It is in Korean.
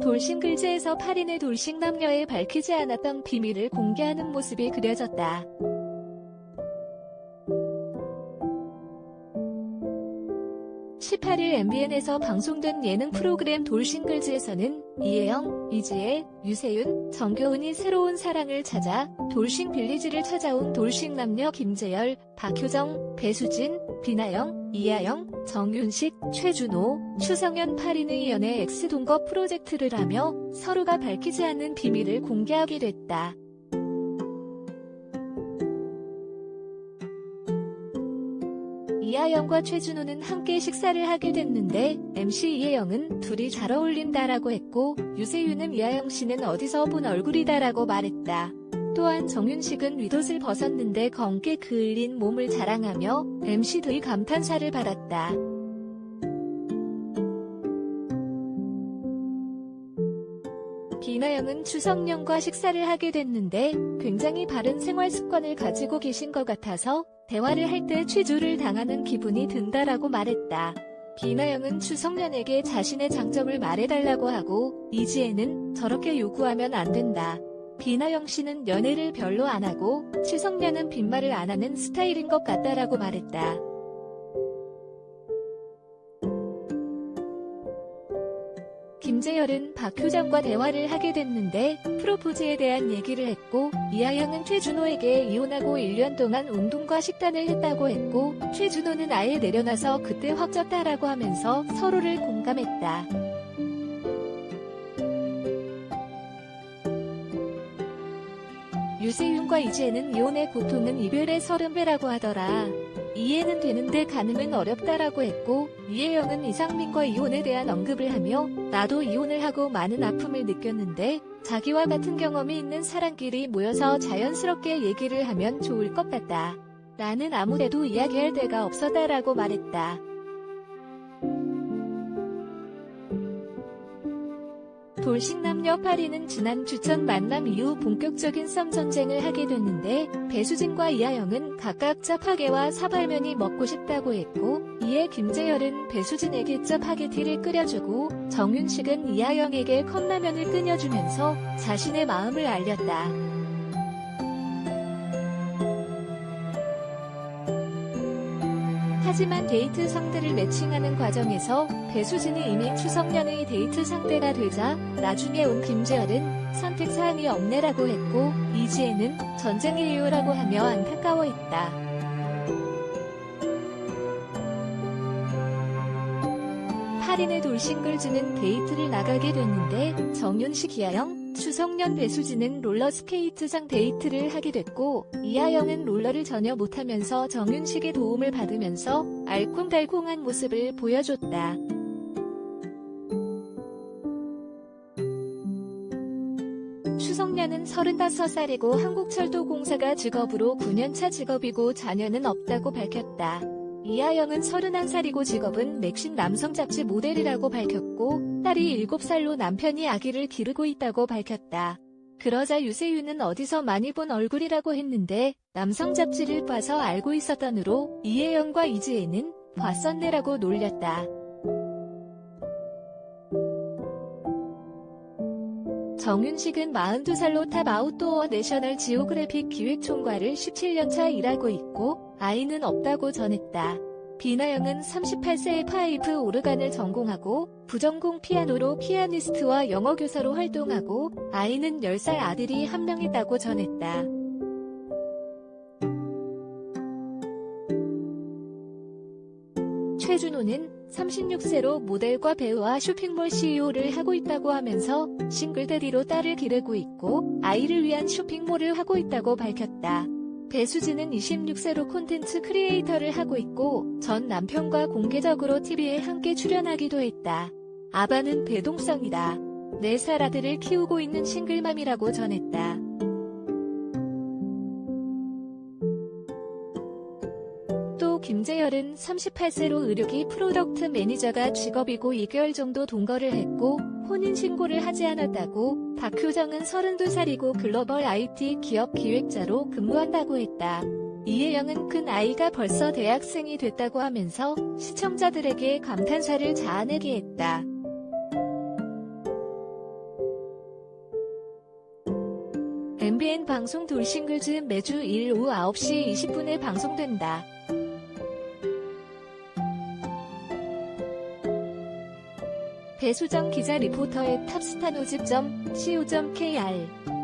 돌싱글즈에서 8인의 돌싱 남녀의 밝히지 않았던 비밀을 공개하는 모습이 그려졌다. 18일 MBN에서 방송된 예능 프로그램 돌싱글즈에서는 이혜영, 이지혜, 유세윤, 정겨운이 새로운 사랑을 찾아 돌싱 빌리지를 찾아온 돌싱 남녀 김재열, 박효정, 배수진, 비나영, 이하영, 정윤식, 최준호, 추성현 8인의 연애 엑스동거 프로젝트를 하며 서로가 밝히지 않는 비밀을 공개하게 됐다. 이하영과 최준호는 함께 식사를 하게 됐는데 MC 이혜영은 둘이 잘 어울린다라고 했고 유세윤은 이하영 씨는 어디서 본 얼굴이다라고 말했다. 또한 정윤식은 윗옷을 벗었는데 검게 그을린 몸을 자랑하며 MC들의 감탄사를 받았다. 비나영은 추성령과 식사를 하게 됐는데 굉장히 바른 생활 습관을 가지고 계신 것 같아서 대화를 할 때 취조를 당하는 기분이 든다라고 말했다. 비나영은 추성년에게 자신의 장점을 말해달라고 하고 이지혜는 저렇게 요구하면 안 된다. 비나영 씨는 연애를 별로 안 하고 추성년은 빈말을 안 하는 스타일인 것 같다라고 말했다. 김재열은 박효정과 대화를 하게 됐는데 프로포즈에 대한 얘기를 했고 이하영은 최준호에게 이혼하고 1년 동안 운동과 식단을 했다고 했고 최준호는 아예 내려놔서 그때 확 쪘다라고 하면서 서로를 공감했다. 유세윤과 이지혜는 이혼의 고통은 이별의 서른 배라고 하더라. 이해는 되는데 가늠은 어렵다라고 했고 이혜영은 이상민과 이혼에 대한 언급을 하며 나도 이혼을 하고 많은 아픔을 느꼈는데 자기와 같은 경험이 있는 사람끼리 모여서 자연스럽게 얘기를 하면 좋을 것 같다. 나는 아무래도 이야기할 데가 없었다라고 말했다. 돌싱 남녀 파리는 지난 주천 만남 이후 본격적인 썸 전쟁을 하게 됐는데 배수진과 이하영은 각각 짭하게와 사발면이 먹고 싶다고 했고 이에 김재열은 배수진에게 짭파게티를 끓여주고 정윤식은 이하영에게 컵라면을 끓여주면서 자신의 마음을 알렸다. 하지만 데이트 상대를 매칭하는 과정에서 배수진이 이미 추성년의 데이트 상대가 되자 나중에 온 김재열은 선택 사항이 없네라고 했고 이지혜는 전쟁의 이유라고 하며 안타까워했다. 파린의 돌싱글즈는 데이트를 나가게 됐는데 정윤식 이하영, 추성년 배수진은 롤러스케이트장 데이트를 하게 됐고 이하영은 롤러를 전혀 못하면서 정윤식의 도움을 받으면서 알콩달콩한 모습을 보여줬다. 추성년은 35살이고 한국철도공사가 직업으로 9년차 직업이고 자녀는 없다고 밝혔다. 이하영은 31살이고 직업은 맥신 남성 잡지 모델이라고 밝혔고 딸이 7살로 남편이 아기를 기르고 있다고 밝혔다. 그러자 유세윤은 어디서 많이 본 얼굴이라고 했는데 남성 잡지를 봐서 알고 있었다느로 이혜영과 이지혜는 봤었네라고 놀렸다. 정윤식은 42살로 탑 아웃도어 내셔널 지오그래픽 기획총괄을 17년차 일하고 있고 아이는 없다고 전했다. 비나영은 38세에 파이프 오르간을 전공하고 부전공 피아노로 피아니스트와 영어 교사로 활동하고 아이는 10살 아들이 한 명 있다고 전했다. 최준호는 36세로 모델과 배우와 쇼핑몰 CEO를 하고 있다고 하면서 싱글데디로 딸을 기르고 있고 아이를 위한 쇼핑몰을 하고 있다고 밝혔다. 배수진은 26세로 콘텐츠 크리에이터를 하고 있고 전 남편과 공개적으로 TV에 함께 출연하기도 했다. 아바는 배동성이다. 4살 아들을 키우고 있는 싱글맘이라고 전했다. 슈퍼스타는 38세로 의료기 프로덕트 매니저가 직업이고 2개월 정도 동거를 했고 혼인신고를 하지 않았다고 박효정은 32살이고 글로벌 IT 기업 기획자로 근무한다고 했다. 이혜영은 큰 아이가 벌써 대학생이 됐다고 하면서 시청자들에게 감탄사를 자아내게 했다. MBN 방송 돌싱글즈 매주 1일 오후 9시 20분에 방송된다. 배수정 기자 리포터의 탑스타노즈.co.kr